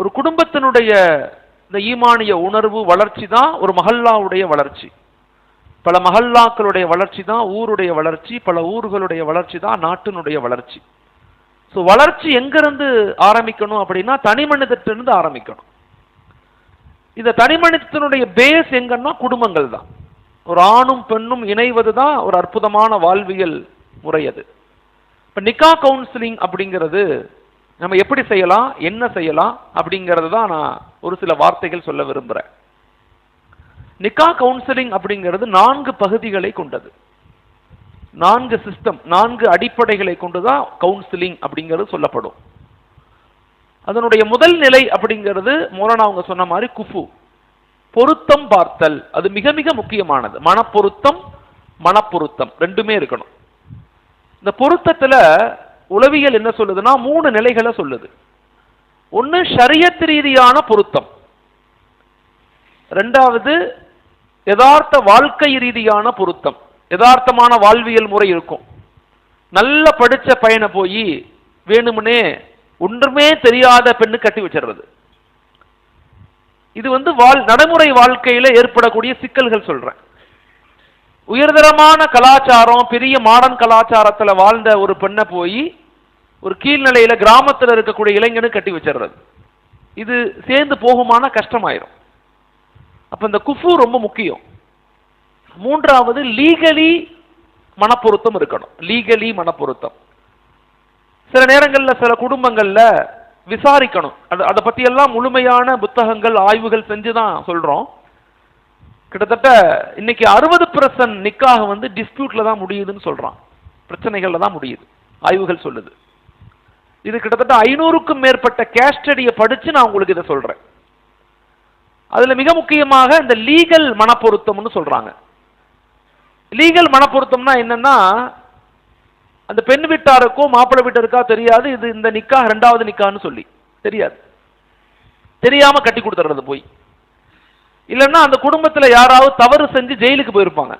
ஒரு குடும்பத்தினுடைய இந்த ஈமானிய உணர்வு வளர்ச்சி தான் ஒரு மஹல்லாவுடைய வளர்ச்சி. பல மஹல்லாக்களுடைய வளர்ச்சி தான் ஊருடைய வளர்ச்சி பல ஊர்களுடைய வளர்ச்சி தான் நாட்டினுடைய வளர்ச்சி. ஸோ வளர்ச்சி எங்கிருந்து ஆரம்பிக்கணும் அப்படின்னா தனி மனிதத்திலிருந்து ஆரம்பிக்கணும். இந்த தனி மனிதத்தினுடைய பேஸ் எங்கன்னா குடும்பங்கள் தான். ஒரு ஆணும் பெண்ணும் இணைவது தான் ஒரு அற்புதமான வாழ்வியல் முறை அது. இப்போ நிக்கா கவுன்சிலிங் அப்படிங்கிறது நம்ம எப்படி செய்யலாம் என்ன செய்யலாம் அப்படிங்கிறது தான் நான் ஒரு சில வார்த்தைகள் சொல்ல விரும்புகிறேன் நிக்கா கவுன்சிலிங் அப்படிங்கிறது நான்கு பகுதிகளை கொண்டது. நான்கு சிஸ்டம் நான்கு அடிப்படைகளை கொண்டு தான் கவுன்சிலிங் அப்படிங்கிறது சொல்லப்படும். அதனுடைய முதல் நிலை அப்படிங்கிறது மோலானா அவங்க சொன்ன மாதிரி குஃபு. பொருத்தம் பார்த்தல் அது மிக மிக முக்கியமானது. மனப்பொருத்தம் மனப்பொருத்தம் ரெண்டுமே இருக்கணும். இந்த பொருத்தத்தில் உளவியல் என்ன சொல்லுதுன்னா மூணு நிலைகளை சொல்லுது. ஒன்னு ஷரியத் ரீதியான பொருத்தம். ரெண்டாவது யதார்த்த வாழ்க்கை ரீதியான பொருத்தம். யதார்த்தமான வாழ்வியல் முறை இருக்கும். நல்ல படிச்ச பையனை போய் வேணும்னே ஒன்றுமே தெரியாத பெண்ணு கட்டி வச்சிடுறது. இது வந்து வாழ் நடைமுறை வாழ்க்கையில ஏற்படக்கூடிய சிக்கல்கள் சொல்றேன். உயர்தரமான கலாச்சாரம் பெரிய மாடர்ன் கலாச்சாரத்தில் வாழ்ந்த ஒரு பெண்ணை போய் ஒரு கீழ்நிலையில கிராமத்தில் இருக்கக்கூடிய இளைஞனு கட்டி வச்சிடுறது. இது சேர்ந்து போகுமான கஷ்டமாயிரும். அப்ப இந்த குஃபு ரொம்ப முக்கியம். மூன்றாவது லீகலி மனப்பொருத்தம் இருக்கணும். லீகலி மனப்பொருத்தம். சில நேரங்களில் சில குடும்பங்களில் விசாரிக்கணும். அது அதை பற்றியெல்லாம் முழுமையான புத்தகங்கள் ஆய்வுகள் செஞ்சு தான் சொல்கிறோம் கிட்டத்தட்ட இன்னைக்கு அறுபது பர்சன்ட் நிக்காக வந்து டிஸ்பியூட்டில் தான் முடியுதுன்னு சொல்கிறான் பிரச்சனைகளில் தான் முடியுது. ஆய்வுகள் சொல்லுது. இது கிட்டத்தட்ட ஐநூறுக்கும் மேற்பட்ட கேஸ்டடியை படிச்சு நான் உங்களுக்கு இதை சொல்றேன். அதுல மிக முக்கியமாக இந்த லீகல் மனப்பொருத்தம்னு சொல்றாங்க. லீகல் மனப்பொருத்தம்னா என்னன்னா அந்த பெண் வீட்டாருக்கும் மாப்பிள்ளை வீட்டாருக்கா தெரியாது இது இந்த நிக்கா ரெண்டாவது நிக்கான்னு சொல்லி. தெரியாது. தெரியாம கட்டி கொடுத்துறது போய். இல்லைன்னா அந்த குடும்பத்தில் யாராவது தவறு செஞ்சு ஜெயிலுக்கு போயிருப்பாங்க.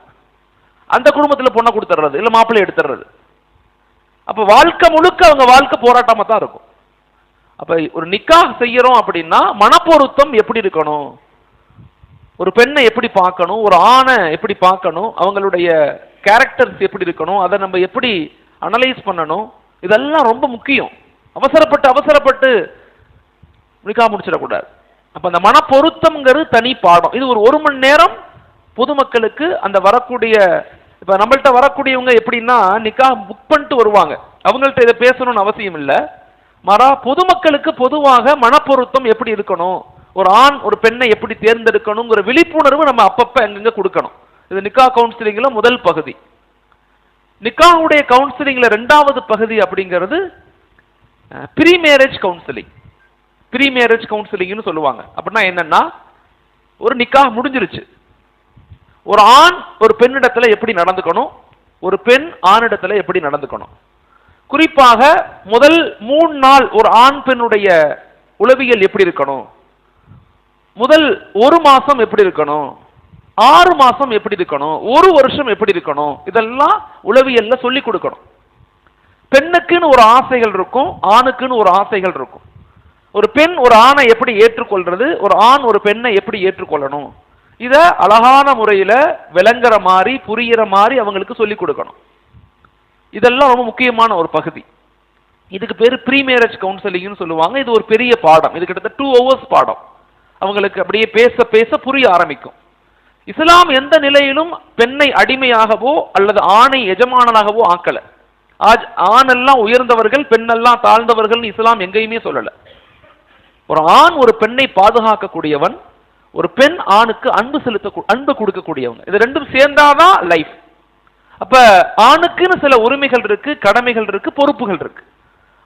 அந்த குடும்பத்தில் பொண்ணை கொடுத்துறது இல்லை மாப்பிள்ளை எடுத்துறது அப்போ வாழ்க்கை முழுக்க அவங்க வாழ்க்கை போராட்டமாக தான் இருக்கும். அப்போ ஒரு நிக்கா செய்கிறோம் அப்படின்னா மனப்பொருத்தம் எப்படி இருக்கணும்? ஒரு பெண்ணை எப்படி பார்க்கணும்? ஒரு ஆணை எப்படி பார்க்கணும்? அவங்களுடைய கேரக்டர்ஸ் எப்படி இருக்கணும்? அதை நம்ம எப்படி அனலைஸ் பண்ணணும்? இதெல்லாம் ரொம்ப முக்கியம். அவசரப்பட்டு அவசரப்பட்டு நிக்கா முடிச்சிடக்கூடாது. அப்போ அந்த மனப்பொருத்தம்ங்கிறது தனி பாடம். இது ஒரு ஒரு மணி நேரம் பொதுமக்களுக்கு அந்த வரக்கூடிய இப்ப நம்மள்ட்ட வரக்கூடியவங்க எப்படின்னா நிக்கா புக் பண்ணிட்டு வருவாங்க. அவங்கள்ட்ட இதை பேசணும்னு அவசியம் இல்லை. மறா பொதுமக்களுக்கு பொதுவாக மனப்பொருத்தம் எப்படி இருக்கணும்? ஒரு ஆண் ஒரு பெண்ணை எப்படி தேர்ந்தெடுக்கணுங்கிற விழிப்புணர்வு நம்ம அப்பப்ப எங்கெங்க கொடுக்கணும். இது நிக்கா கவுன்சிலிங்ல முதல் பகுதி. நிக்காவுடைய கவுன்சிலிங்ல ரெண்டாவது பகுதி அப்படிங்கிறது pre marriage counselling pre marriage கவுன்சிலிங்னு சொல்லுவாங்க. அப்படின்னா என்னன்னா ஒரு நிக்கா முடிஞ்சிருச்சு. ஒரு ஆண் ஒரு பெண்ணிடத்துல எப்படி நடந்துக்கணும்? ஒரு பெண் ஆணிடத்துல எப்படி நடந்துக்கணும்? குறிப்பாக முதல் மூணு நாள் ஒரு ஆண் பெண்ணுடைய உளவியல் எப்படி இருக்கணும்? முதல் ஒரு மாசம் எப்படி இருக்கணும்? ஆறு மாசம் எப்படி இருக்கணும்? ஒரு வருஷம் எப்படி இருக்கணும்? இதெல்லாம் உளவியல்ல சொல்லி கொடுக்கணும். பெண்ணுக்குன்னு ஒரு ஆசைகள் இருக்கும் ஆணுக்குன்னு ஒரு ஆசைகள் இருக்கும். ஒரு பெண் ஒரு ஆணை எப்படி ஏற்றுக்கொள்றது? ஒரு ஆண் ஒரு பெண்ணை எப்படி ஏற்றுக்கொள்ளணும்? இத அழகான முறையில விளங்குற மாதிரி புரியிற மாதிரி அவங்களுக்கு சொல்லி கொடுக்கணும். இதெல்லாம் ரொம்ப முக்கியமான ஒரு பகுதி. இதுக்கு பேர் ப்ரீ மேரேஜ் கவுன்சிலிங்னு சொல்லுவாங்க. இது ஒரு பெரிய பாடம். இது கிட்டத்தட்ட டூ ஹவர்ஸ் பாடம். அவங்களுக்கு அப்படியே பேச பேச புரிய ஆரம்பிக்கும். இஸ்லாம் எந்த நிலையிலும் பெண்ணை அடிமையாகவோ அல்லது ஆணை எஜமானனாகவோ ஆக்கல. ஆஜ் ஆணெல்லாம் உயர்ந்தவர்கள் பெண்ணெல்லாம் தாழ்ந்தவர்கள் இஸ்லாம் எங்கேயுமே சொல்லல. ஒரு ஆண் ஒரு பெண்ணை பாதுகாக்கக்கூடியவன் ஒரு பெண் ஆணுக்கு அன்பு செலுத்த அன்பு கொடுக்கக்கூடியவங்க. இது ரெண்டும் சேர்ந்தாதான் லைஃப் அப்ப ஆணுக்குன்னு சில உரிமைகள் இருக்கு கடமைகள் இருக்கு பொறுப்புகள் இருக்கு.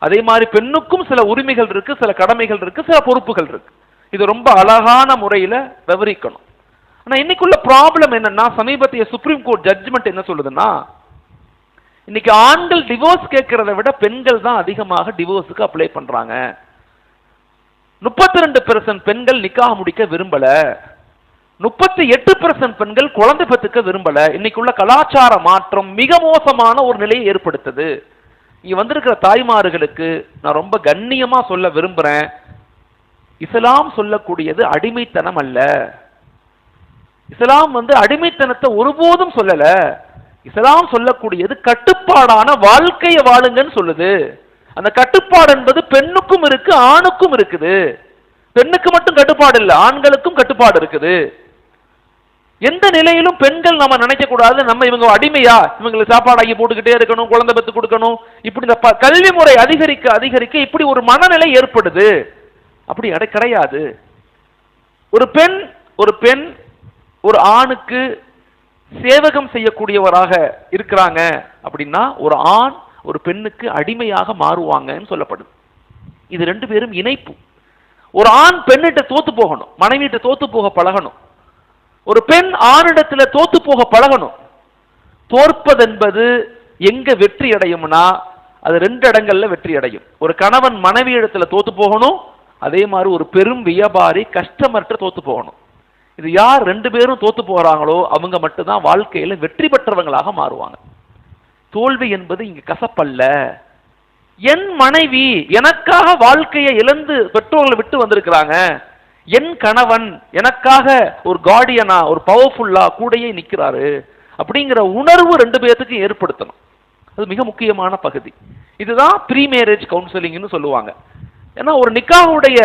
அதே மாதிரி பெண்ணுக்கும் சில உரிமைகள் இருக்கு சில கடமைகள் இருக்கு சில பொறுப்புகள் இருக்கு. இது ரொம்ப அழகான முறையில விவரிக்கணும். ஆனா இன்னைக்குள்ள ப்ராப்ளம் என்னன்னா சமீபத்திய சுப்ரீம் கோர்ட் ஜட்ஜ்மெண்ட் என்ன சொல்லுதுன்னா இன்னைக்கு ஆண்கள் டிவோர்ஸ் கேட்கறத விட பெண்கள் தான் அதிகமாக டிவோர்ஸுக்கு அப்ளை பண்றாங்க. முப்பத்தி ரெண்டு பெர்சன்ட் பெண்கள் நிக்காக முடிக்க விரும்பல. முப்பத்தி எட்டு பெர்சன்ட் பெண்கள் குழந்தை பெற்றுக்க விரும்பல. இன்னைக்குள்ள கலாச்சார மாற்றம் மிக மோசமான ஒரு நிலையை ஏற்படுத்துது. இங்க வந்திருக்கிற தாய்மார்களுக்கு நான் ரொம்ப கண்ணியமா சொல்ல விரும்புறேன். இஸ்லாம் சொல்லக்கூடியது அடிமைத்தனம் அல்ல. இஸ்லாம் வந்து அடிமைத்தனத்தை ஒருபோதும் சொல்லல. இஸ்லாம் சொல்லக்கூடியது கட்டுப்பாடான வாழ்க்கையை வாழுங்கன்னு சொல்லுது. அந்த கட்டுப்பாடு என்பது பெண்ணுக்கும் இருக்கு ஆணுக்கும் இருக்குது. பெண்ணுக்கு மட்டும் கட்டுப்பாடு இல்லை ஆண்களுக்கும் கட்டுப்பாடு இருக்குது. எந்த நிலையிலும் பெண்கள் நம்ம நினைக்க கூடாது நம்ம இவங்க அடிமையா? இவங்களுக்கு சாப்பாடு ஆகி போட்டுக்கிட்டே இருக்கணும் குழந்தை பெற்று கொடுக்கணும். இப்படி இந்த ப- கல்வி முறை அதிகரிக்க அதிகரிக்க இப்படி ஒரு மனநிலை ஏற்படுது. அப்படி அட கிடையாது. ஒரு பெண் ஒரு பெண் ஒரு ஆணுக்கு சேவகம் செய்யக்கூடியவராக இருக்கிறாங்க அப்படின்னா ஒரு ஆண் ஒரு பெண்ணுக்கு அடிமையாக மாறுவாங்கன்னு சொல்லப்படுது. இது ரெண்டு பேரும் இணைப்பு. ஒரு ஆண் பெண்ணிட்ட தோத்து போகணும் மனைவிட்ட தோத்து போக பழகணும். ஒரு பெண் ஆணிடத்துல தோத்து போக பழகணும். தோற்பதென்பது எங்க வெற்றி அடையும்னா அது ரெண்டு இடங்கள்ல வெற்றி அடையும். ஒரு கணவன் மனைவி இடத்துல தோத்து போகணும் அதே மாதிரி ஒரு பெரும் வியாபாரி கஸ்டமர்கிட்ட தோத்து போகணும். இது யார் ரெண்டு பேரும் தோத்து போறாங்களோ அவங்க மட்டும்தான் வாழ்க்கையில வெற்றி பெற்றவங்களாக மாறுவாங்க. தோல்வி என்பது இங்கு கசப்பல்ல. என் மனைவி எனக்காக வாழ்க்கையை இழந்து பெற்றோர்களை விட்டு வந்திருக்கிறாங்க. என் கணவன் எனக்காக ஒரு கார்டியனா ஒரு பவர்ஃபுல்லா கூடயே நிற்கிறாரு. அப்படிங்கிற உணர்வு ரெண்டு பேர்த்துக்கும் ஏற்படுத்தணும். அது மிக முக்கியமான பகுதி. இதுதான் ப்ரீ மேரேஜ் கவுன்சிலிங்னு சொல்லுவாங்க. ஏன்னா ஒரு நிக்காவுடைய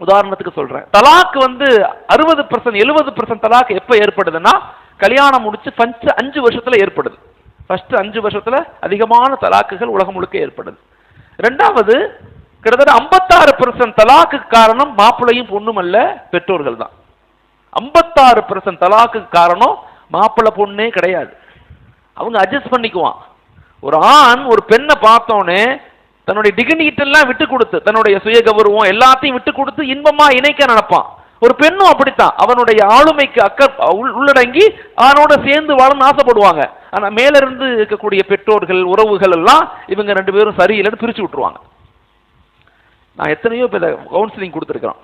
உதாரணத்துக்கு சொல்றேன். தலாக் வந்து அறுபது பர்சன்ட் எழுபது பர்சன்ட் தலாக் எப்போ ஏற்படுதுன்னா கல்யாணம் முடிச்சு பஞ்ச அஞ்சு வருஷத்துல ஏற்படுது. ஃபஸ்ட்டு அஞ்சு வருஷத்தில் அதிகமான தலாக்குகள் உலகம் முழுக்க ஏற்படுது. ரெண்டாவது கிட்டத்தட்ட ஐம்பத்தாறு பெர்சன்ட் தலாக்கு காரணம் மாப்பிள்ளையும் பொண்ணும் அல்ல பெற்றோர்கள் தான். ஐம்பத்தாறு பெர்சன்ட் தலாக்கு காரணம் மாப்பிள்ளை பொண்ணே கிடையாது. அவங்க அட்ஜஸ்ட் பண்ணிக்குவான். ஒரு ஆண் ஒரு பெண்ணை பார்த்தோன்னே தன்னுடைய டிகினிட்டெல்லாம் விட்டு கொடுத்து தன்னுடைய சுய கௌரவம் எல்லாத்தையும் விட்டு கொடுத்து இன்பமாக இணைக்க நினைப்பான். ஒரு பெண்ணும் அப்படித்தான். அவனுடைய ஆளுமைக்கு அக்க உள்- உள்ளடங்கி அவனோட சேர்ந்து வாழணும்னு ஆசைப்படுவாங்க. ஆனால் மேலிருந்து இருக்கக்கூடிய பெற்றோர்கள் உறவுகள் எல்லாம் இவங்க ரெண்டு பேரும் சரியில்லைன்னு பிரித்து விட்டுருவாங்க. நான் எத்தனையோ பேர் கவுன்சிலிங் கொடுத்துருக்குறோம்.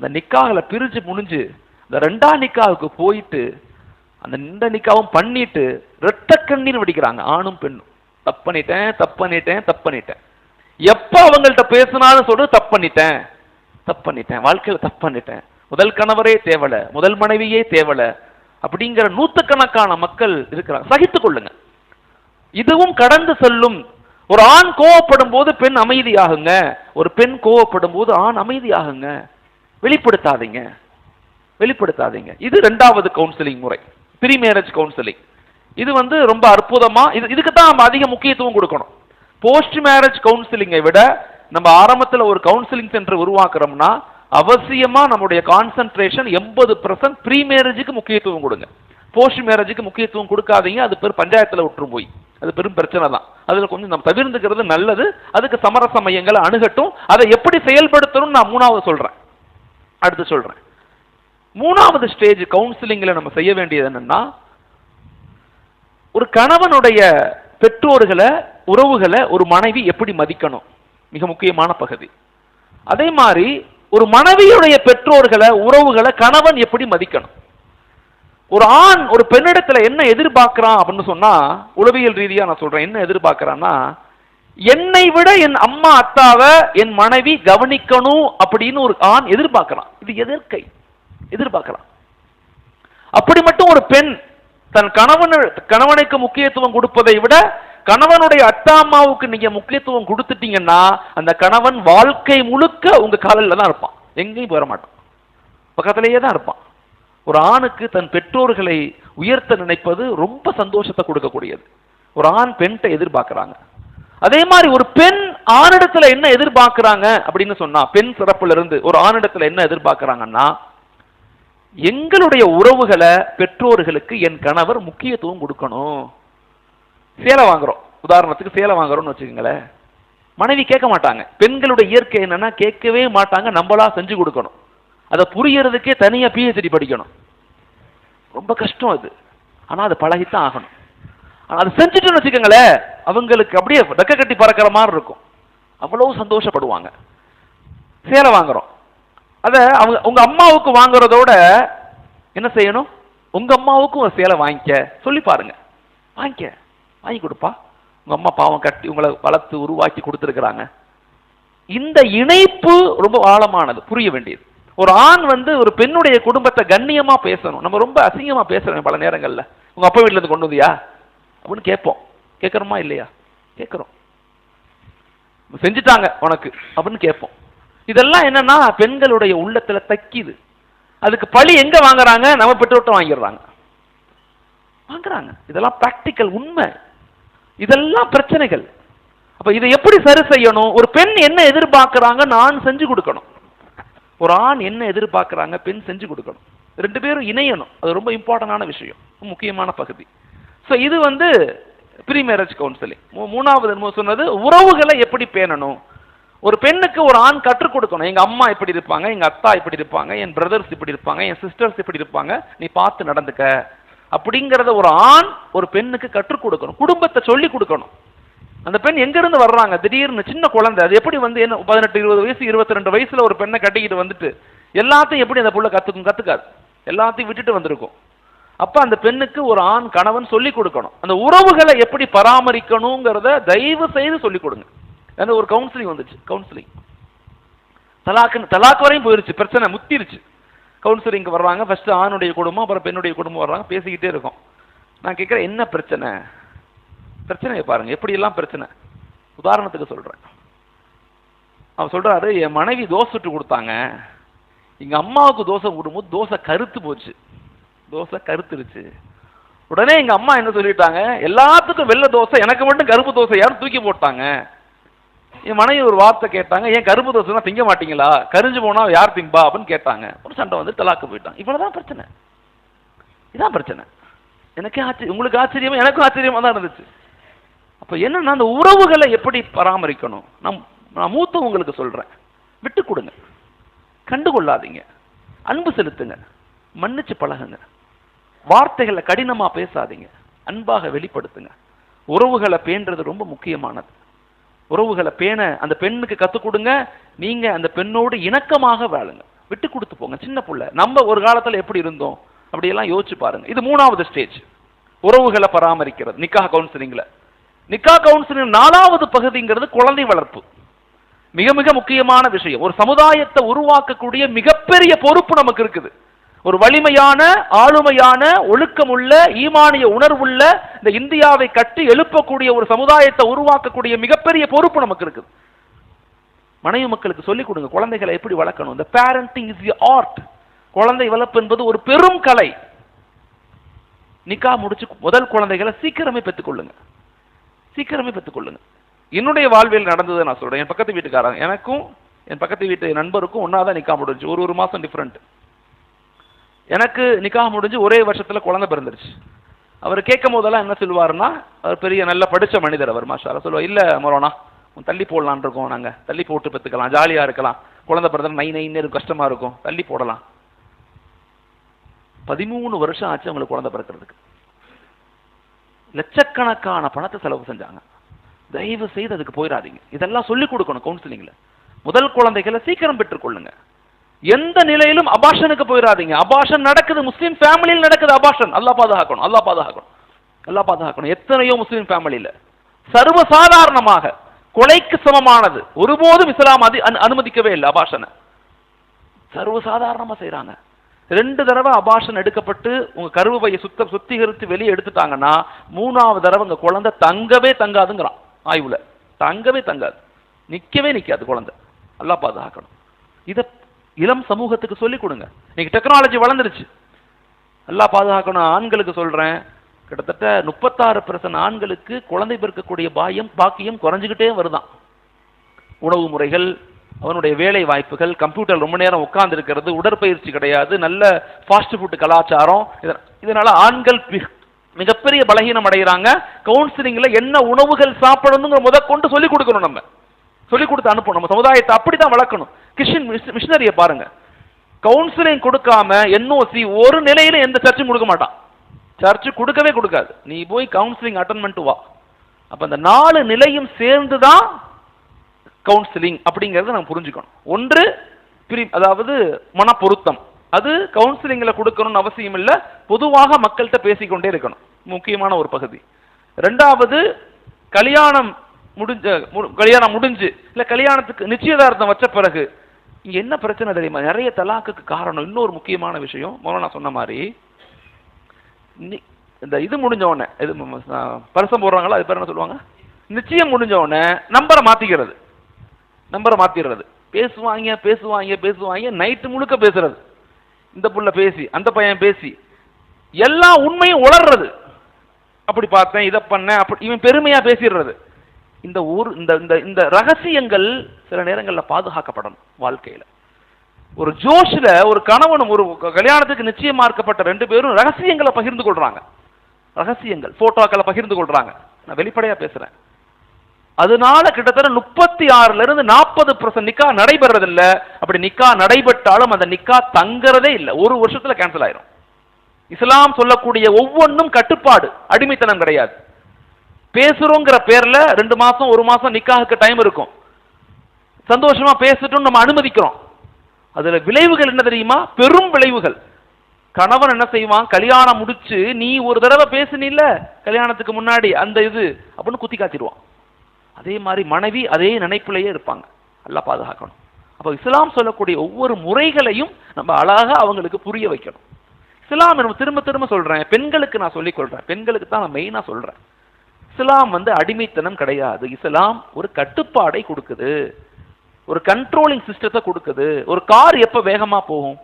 அந்த நிக்காகில் பிரித்து முடிஞ்சு இந்த ரெண்டாம் நிக்காவுக்கு போயிட்டு அந்த இந்த நிக்காவும் பண்ணிட்டு ரெட்ட கண்ணீர் வடிக்கிறாங்க ஆணும் பெண்ணும். தப்பு பண்ணிட்டேன் தப்பு பண்ணிட்டேன் தப்பு பண்ணிட்டேன். எப்போ அவங்கள்ட்ட பேசினாலும் சொல்லு தப்பு பண்ணிட்டேன் தப்பு பண்ணிட்டேன். வாழ்க்கையில் தப்பு பண்ணிட்டேன். முதல் கணவரே தேவல முதல் மனைவியே தேவல அப்படிங்கிற நூத்துக்கணக்கான மக்கள் இருக்கிறாங்க. சகித்துக் கொள்ளுங்க. இதுவும் கடந்து செல்லும் ஒரு ஆண் கோவப்படும் போது பெண் அமைதியாகுங்க. ஒரு பெண் கோவப்படும் போது ஆண் அமைதியாகுங்க. வெளிப்படுத்தாதீங்க. வெளிப்படுத்தாதீங்க. இது ரெண்டாவது கவுன்சிலிங் முறை. ப்ரீ மேரேஜ் கவுன்சிலிங் இது வந்து ரொம்ப அற்புதமா இது இதுக்கு தான் நம்ம அதிக முக்கியத்துவம் கொடுக்கணும். போஸ்ட் மேரேஜ் கவுன்சிலிங்கை விட நம்ம ஆரம்பத்தில் ஒரு கவுன்சிலிங் சென்டர் உருவாக்குறோம்னா அவசியமா நம்முடைய கான்சென்ட்ரேஷன் எண்பது பர்சன்ட் ப்ரீ மேரேஜுக்கு முக்கியத்துவம் கொடுங்க. போஸ்ட் மேரேஜுக்கு முக்கியத்துவம் கொடுக்காதீங்க அது பெரும் பஞ்சாயத்தில் விட்டுரும் போய். அது பெரும் பிரச்சனை தான். அதில் கொஞ்சம் நம்ம தவிர்த்துக்கிறது நல்லது. அதுக்கு சமரச மையங்களை அணுகட்டும். அதை எப்படி செயல்படுத்தணும்னு நான் மூணாவது சொல்றேன். அடுத்து சொல்றேன். மூணாவது ஸ்டேஜ் கவுன்சிலிங்கில் நம்ம செய்ய வேண்டியது என்னன்னா ஒரு கணவனுடைய பெற்றோர்களை உறவுகளை ஒரு மனைவி எப்படி மதிக்கணும்? மிக முக்கியமான பகுதி. அதே மாதிரி ஒரு மனைவியுடைய பெற்றோர்களை உறவுகளை கணவன் எப்படி மதிக்கணும்? ஒரு ஆண் ஒரு பெண்ணிடத்துல என்ன எதிர்பார்க்கிறான் அப்படின்னு சொன்னா உளவியல் ரீதியா நான் சொல்றேன். என்ன எதிர்பார்க்கிறான்னா என்னை விட என் அம்மா அத்தாவை என் மனைவி கவனிக்கணும் அப்படின்னு ஒரு ஆண் எதிர்பார்க்கிறான். இது எதிர்க்கை. எதிர்பார்க்கலாம் அப்படி மட்டும் ஒரு பெண் தன் கணவன் கணவனுக்கு முக்கியத்துவம் கொடுப்பதை விட கணவனுடைய அத்தா அம்மாவுக்கு நீங்க முக்கியத்துவம் கொடுத்துட்டீங்கன்னா அந்த கணவன் வாழ்க்கை முழுக்க உங்க காலில் தான் இருப்பான். எங்கேயும் போயிட மாட்டான். பக்கத்திலேயே தான் இருப்பான். ஒரு ஆணுக்கு தன் பெற்றோர்களை உயர்த்த நினைப்பது ரொம்ப சந்தோஷத்தை கொடுக்கக்கூடியது. ஒரு ஆண் பெண்கிட்ட எதிர்பார்க்கிறாங்க. அதே மாதிரி ஒரு பெண் ஆணிடத்துல என்ன எதிர்பார்க்கிறாங்க அப்படின்னு சொன்னா பெண் சிறப்புல இருந்து ஒரு ஆணிடத்துல என்ன எதிர்பார்க்கிறாங்கன்னா எங்களுடைய உறவுகளை பெற்றோர்களுக்கு என் கணவர் முக்கியத்துவம் கொடுக்கணும். சேலை வாங்குறோம். உதாரணத்துக்கு சேலை வாங்குறோம்னு வச்சுக்கோங்களேன். மனைவி கேட்க மாட்டாங்க. பெண்களுடைய இயற்கை என்னன்னா கேட்கவே மாட்டாங்க நம்மளா செஞ்சு கொடுக்கணும். அதை புரியறதுக்கே தனியாக பிஹெச்டி படிக்கணும். ரொம்ப கஷ்டம் அது. ஆனால் அது பழகித்தான் ஆகணும். ஆனால் அது செஞ்சுட்டுன்னு வச்சுக்கோங்களேன் அவங்களுக்கு அப்படியே ரெக்க கட்டி பறக்கிற மாதிரி இருக்கும். அவ்வளவு சந்தோஷப்படுவாங்க. சேலை வாங்குறோம். அதை அவங்க உங்கள் அம்மாவுக்கு வாங்குறதோட என்ன செய்யணும்? உங்கள் அம்மாவுக்கும் ஒரு சேலை வாங்கிக்க. சொல்லி பாருங்க. வாங்கிக்க. வாங்கி கொடுப்பா. உங்கள் அம்மா பாவம் கட்டி உங்களை வளர்த்து உருவாக்கி கொடுத்துருக்குறாங்க. இந்த இணைப்பு ரொம்ப ஆழமானது புரிய வேண்டியது. ஒரு ஆண் வந்து ஒரு பெண்ணுடைய குடும்பத்தை கண்ணியமாக பேசணும். நம்ம ரொம்ப அசிங்கமாக பேசுகிறோம் பல நேரங்களில். உங்கள் அப்பா வீட்டிலேருந்து கொண்டு வந்தியா? அப்படின்னு கேட்போம். கேட்குறோமா இல்லையா? கேட்குறோம். செஞ்சுட்டாங்க உனக்கு அப்படின்னு கேட்போம். இதெல்லாம் என்னன்னா பெண்களுடைய உள்ளத்துல தக்கிது. அதுக்கு பழி எங்க வாங்குறாங்க? நம்ம பெற்றோட்ட வாங்கிடுறாங்க. வாங்குறாங்க. இதெல்லாம் பிராக்டிக்கல் உண்மை. இதெல்லாம் பிரச்சனைகள். அப்ப இதை எப்படி சரி செய்யணும்? ஒரு பெண் என்ன எதிர்பார்க்குறாங்க? நான் செஞ்சு கொடுக்கணும். ஒரு ஆண் என்ன எதிர்பார்க்குறாங்க? பெண் செஞ்சு கொடுக்கணும். ரெண்டு பேரும் இணையணும். அது ரொம்ப இம்பார்ட்டண்டான விஷயம். முக்கியமான பகுதி. ஸோ இது வந்து ப்ரீ மேரேஜ் கவுன்சிலிங் மூணாவது நம்ம சொன்னது உறவுகளை எப்படி பேணணும்? ஒரு பெண்ணுக்கு ஒரு ஆண் கற்றுக் கொடுக்கணும். எங்கள் அம்மா இப்படி இருப்பாங்க எங்கள் அத்தா இப்படி இருப்பாங்க என் பிரதர்ஸ் இப்படி இருப்பாங்க என் சிஸ்டர்ஸ் இப்படி இருப்பாங்க. நீ பார்த்து நடந்துக்க. அப்படிங்கிறத ஒரு ஆண் ஒரு பெண்ணுக்கு கற்றுக் கொடுக்கணும். குடும்பத்தை சொல்லி கொடுக்கணும். அந்த பெண் எங்கிருந்து வர்றாங்க? திடீர்னு சின்ன குழந்தை. அது எப்படி வந்து என்ன பதினெட்டு இருபது வயசு இருபத்தி ரெண்டு வயசுல ஒரு பெண்ணை கட்டிக்கிட்டு வந்துட்டு எல்லாத்தையும் எப்படி அந்த புள்ள கத்துக்கும்? கத்துக்காது. எல்லாத்தையும் விட்டுட்டு வந்திருக்கும். அப்ப அந்த பெண்ணுக்கு ஒரு ஆண் கணவன் சொல்லி கொடுக்கணும். அந்த உறவுகளை எப்படி பராமரிக்கணுங்கிறத தயவு செய்து சொல்லி கொடுங்க. ஏன்னா ஒரு கவுன்சிலிங் வந்துச்சு. கவுன்சிலிங் தலாக்கு தலாக்கு வரையும் போயிருச்சு. பிரச்சனை முத்திருச்சு. கவுன்சிலிங்க்கு வர்றாங்க ஃபர்ஸ்ட் ஆணுடைய குடும்பம் அப்புறம் பெண்ணுடைய குடும்பம் வர்றாங்க. பேசிக்கிட்டே இருக்கோம். நான் கேட்குறேன் என்ன பிரச்சனை? பிரச்சனையை பாருங்க. எப்படியெல்லாம் பிரச்சனை? உதாரணத்துக்கு சொல்கிறேன் அவர் சொல்கிறாரு என் மனைவி தோசை சுட்டு கொடுத்தாங்க. எங்கள் அம்மாவுக்கு தோசை விடும்போது தோசை கருத்து போச்சு. தோசை கருத்துருச்சு. உடனே எங்கள் அம்மா என்ன சொல்லிட்டாங்க? எல்லாத்துக்கும் வெள்ளை தோசை எனக்கு மட்டும் கருப்பு தோசை யாரும் தூக்கி போட்டாங்க. என் மனைவி ஒரு வார்த்தை கேட்டாங்க ஏன் கருப்பு தோசைனா திங்க மாட்டீங்களா? கரிஞ்சு போனா யார் திம்பா அப்படின்னு கேட்டாங்க. ஒரு சண்டை வந்து தலாக்கு போயிட்டாங்க. இவ்வளவுதான் பிரச்சனை. இதான் பிரச்சனை. எனக்கே ஆச்சரியம் உங்களுக்கு ஆச்சரியமா? எனக்கும் ஆச்சரியமா தான் இருந்துச்சு. அப்ப என்னன்னா அந்த உறவுகளை எப்படி பராமரிக்கணும்? நம் நான் மூத்தவங்களுக்கு சொல்றேன். விட்டு கொடுங்க. கண்டுகொள்ளாதீங்க. அன்பு செலுத்துங்க. மன்னிச்சு பழகுங்க. வார்த்தைகளை கடினமா பேசாதீங்க. அன்பாக வெளிப்படுத்துங்க. உறவுகளை பேணுறது ரொம்ப முக்கியமானது. உறவுகளை பேண அந்த பெண்ணுக்கு கத்துக் கொடுங்க. நீங்க அந்த பெண்ணோடு இணக்கமாக வாழுங்க. விட்டு கொடுத்து போங்க சின்ன பிள்ளை. நம்ம ஒரு காலத்துல எப்படி இருந்தோம்? அப்படியெல்லாம் யோசிச்சு பாருங்க. இது மூணாவது ஸ்டேஜ் உறவுகளை பராமரிக்கிறது. நிக்கா கவுன்சிலிங்ல நிக்கா கவுன்சிலிங் நாலாவது பகுதிங்கிறது குழந்தை வளர்ப்பு. மிக மிக முக்கியமான விஷயம். ஒரு சமுதாயத்தை உருவாக்கக்கூடிய மிகப்பெரிய பொறுப்பு நமக்கு இருக்குது. ஒரு வலிமையான ஆளுமையான ஒழுக்கமுள்ள ஈமானிய உணர்வுள்ள இந்த இந்தியாவை கட்டி எழுப்பக்கூடிய ஒரு சமுதாயத்தை உருவாக்கக்கூடிய மிகப்பெரிய பொறுப்பு நமக்கு இருக்குது. மனைவி மக்களுக்கு சொல்லிக் கொடுங்க குழந்தைகளை எப்படி வளர்க்கணும்? இந்த பேரண்டிங் இஸ் ஆர்ட் குழந்தை வளர்ப்பு என்பது ஒரு பெரும் கலை. நிக்கா முடிச்சு முதல் குழந்தைகளை சீக்கிரமே பெற்றுக்கொள்ளுங்க சீக்கிரமே பெற்றுக்கொள்ளுங்க என்னுடைய வாழ்வில் நடந்ததை நான் சொல்றேன். என் பக்கத்து வீட்டுக்காரங்க எனக்கும் என் பக்கத்து வீட்டு நண்பருக்கும் ஒன்னாதான் நிக்கா முடிஞ்சு ஒரு ஒரு மாசம் டிஃப்ரெண்ட் எனக்கு நிக்காக முடிஞ்சு ஒரே வருஷத்துல குழந்தை பிறந்துருச்சு. அவர் கேட்கும் போதெல்லாம் என்ன சொல்லுவாருன்னா அவர் பெரிய நல்ல படிச்ச மனிதர் அவர் மாஷா சொல்லுவார் இல்ல மரோனா உன் தள்ளி போடலான் இருக்கோம் நாங்கள் தள்ளி போட்டு பெற்றுக்கலாம் ஜாலியாக இருக்கலாம். குழந்தை பிறந்த நை நைன்னு கஷ்டமாக கஷ்டமா இருக்கும். தள்ளி போடலாம். பதிமூணு வருஷம் ஆச்சு அவங்களுக்கு குழந்தை பிறக்கிறதுக்கு. லட்சக்கணக்கான பணத்தை செலவு செஞ்சாங்க. தயவு செய்து அதுக்கு போயிடாதீங்க. இதெல்லாம் சொல்லிக் கொடுக்கணும் கவுன்சிலிங்ல முதல் குழந்தைகளை சீக்கிரம் பெற்றுக்கொள்ளுங்க. எந்த நிலையிலும் அபாஷனுக்கு போயிடாதீங்க. அபாஷன் நடக்குது முஸ்லீம் ஃபேமிலியில் நடக்குது அபாஷன். அல்லா பாதுகாக்கணும் அல்லா பாதுகாக்கணும். அல்லா பாதுகாக்கணும். எத்தனையோ முஸ்லீம் ஃபேமிலியில சர்வசாதாரணமாக கொலைக்கு சமமானது. ஒருபோதும் இஸ்லாம் அது அனுமதிக்கவே இல்லை அபாஷனை. சர்வசாதாரணமாக செய்கிறாங்க ரெண்டு தடவை அபாஷன் எடுக்கப்பட்டு உங்க கருவையை சுத்த சுத்திகரித்து வெளியே எடுத்துட்டாங்கன்னா மூணாவது தடவை உங்கள் குழந்தை தங்கவே தங்காதுங்கிறான் ஆய்வுல. தங்கவே தங்காது. நிக்கவே நிக்காது குழந்தை. நல்லா பாதுகாக்கணும். இத இளம் சமூகத்துக்கு சொல்லிக் கொடுங்க. இன்னைக்கு டெக்னாலஜி வளர்ந்துருச்சு. நல்லா பாதுகாக்கணும். ஆண்களுக்கு சொல்றேன். கிட்டத்தட்ட முப்பத்தாறு பெர்சன்ட் ஆண்களுக்கு குழந்தை பிறக்கக்கூடிய பாயம் பாக்கியம் குறைஞ்சுக்கிட்டே வருதான். உணவு முறைகள் அவனுடைய வேலை வாய்ப்புகள் கம்ப்யூட்டர் ரொம்ப நேரம் உட்கார்ந்து இருக்கிறது உடற்பயிற்சி கிடையாது நல்ல ஃபாஸ்ட் ஃபுட் கலாச்சாரம். இதனால ஆண்கள் மிகப்பெரிய பலகீனம் அடைகிறாங்க. கவுன்சிலிங்கில் என்ன உணவுகள் சாப்பிடணுங்கிற முத கொண்டு சொல்லிக் கொடுக்கணும் நம்ம. சொல்லிக் கொடுத்து அனுப்பணும். நம்ம சமுதாயத்தை அப்படி தான் வளர்க்கணும். கிறிஸ்டின் மிஷினரியை பாருங்க. கவுன்சிலிங் கொடுக்காம என்ஓசி ஒரு நிலையில எந்த சர்ச்சும் கொடுக்க மாட்டான். சர்ச்சு கொடுக்கவே கொடுக்காது. நீ போய் கவுன்சிலிங் அட்டன் பண்ணிட்டு வா. அப்போ அந்த நாலு நிலையும் சேர்ந்து தான் கவுன்சிலிங் அப்படிங்கிறத நம்ம புரிஞ்சுக்கணும். ஒன்று பிரி அதாவது மனப்பொருத்தம். அது கவுன்சிலிங்கில் கொடுக்கணும்னு அவசியம் இல்லை. பொதுவாக மக்கள்கிட்ட பேசிக்கொண்டே இருக்கணும். முக்கியமான ஒரு பகுதி. ரெண்டாவது கல்யாணம் முடிஞ்ச மு- கல்யாணம் முடிஞ்சு இல்லை கல்யாணத்துக்கு நிச்சயதார்த்தம் வச்ச பிறகு இங்கே என்ன பிரச்சனை தெரியுமா? நிறைய தலாக்குக்கு காரணம். இன்னொரு முக்கியமான விஷயம் முதல்ல நான் சொன்ன மாதிரி இந்த இது முடிஞ்ச உடனே இது பரிசம் போடுறாங்களா? அது பேர் என்ன சொல்லுவாங்க? நிச்சயம் முடிஞ்ச உடனே நம்பரை மாற்றிக்கிறது நம்பரை மாற்றிடுறது பேசுவாங்க பேசுவாங்க பேசுவாங்க நைட்டு முழுக்க பேசுறது. இந்த புள்ள பேசி அந்த பையன் பேசி எல்லா உண்மையும் உளர்றது. அப்படி பார்த்தேன் இதை பண்ணேன் அப்படி இவன் பெருமையாக பேசிடுறது இந்த ஊர் இந்த இந்த இந்த ரகசியங்கள் சில நேரங்களில் பாதுகாக்கப்படணும் வாழ்க்கையில். ஒரு ஜோஷில் ஒரு கணவனும் ஒரு கல்யாணத்துக்கு நிச்சயமாக்கப்பட்ட ரெண்டு பேரும் ரகசியங்களை பகிர்ந்து கொள்றாங்க. ரகசியங்கள் போட்டோக்களை பகிர்ந்து கொள்றாங்க. நான் வெளிப்படையா பேசுறேன். அதனால கிட்டத்தட்ட முப்பத்தி ஆறுல இருந்து நாற்பது பர்சன்ட் நிக்கா நடைபெறதில்ல அப்படி நிக்கா நடைபெற்றாலும் அந்த நிக்கா தங்கறதே இல்லை. ஒரு வருஷத்துல கேன்சல் ஆயிரும். இஸ்லாம் சொல்லக்கூடிய ஒவ்வொன்றும் கட்டுப்பாடு அடிமைத்தனம் கிடையாது. பேசுறோங்கிற பேர்ல ரெண்டு மாசம் ஒரு மாசம் நிக்காக்கு டைம் இருக்கும். சந்தோஷமா பேசட்டும் நம்ம அனுமதிக்கிறோம். அதுல விளைவுகள் என்ன தெரியுமா? பெரும் விளைவுகள். கணவன் என்ன செய்வான்? கல்யாணம் முடிச்சு நீ ஒரு தடவை பேசுனில்ல கல்யாணத்துக்கு முன்னாடி அந்த இது அப்படின்னு குத்தி காத்திடுவான் அதே மாதிரி மனைவி அதே நினைப்பிலேயே இருப்பாங்க. நல்லா பாதுகாக்கணும். அப்போ இஸ்லாம் சொல்லக்கூடிய ஒவ்வொரு முறைகளையும் நம்ம அழகா அவங்களுக்கு புரிய வைக்கணும். இஸ்லாம் நம்ம திரும்ப திரும்ப சொல்றேன். பெண்களுக்கு நான் சொல்லிக் கொள்றேன். பெண்களுக்கு தான் நான் மெயினாக சொல்றேன். இஸ்லாம் வந்து அடிமைத்தனம் கிடையாது. இஸ்லாம் ஒரு கட்டுப்பாடை கொடுக்குது. ஒரு கண்ட்ரோலிங் சிஸ்டத்தை கொடுக்குது. ஒரு கார் எப்போ வேகமாக போகும்?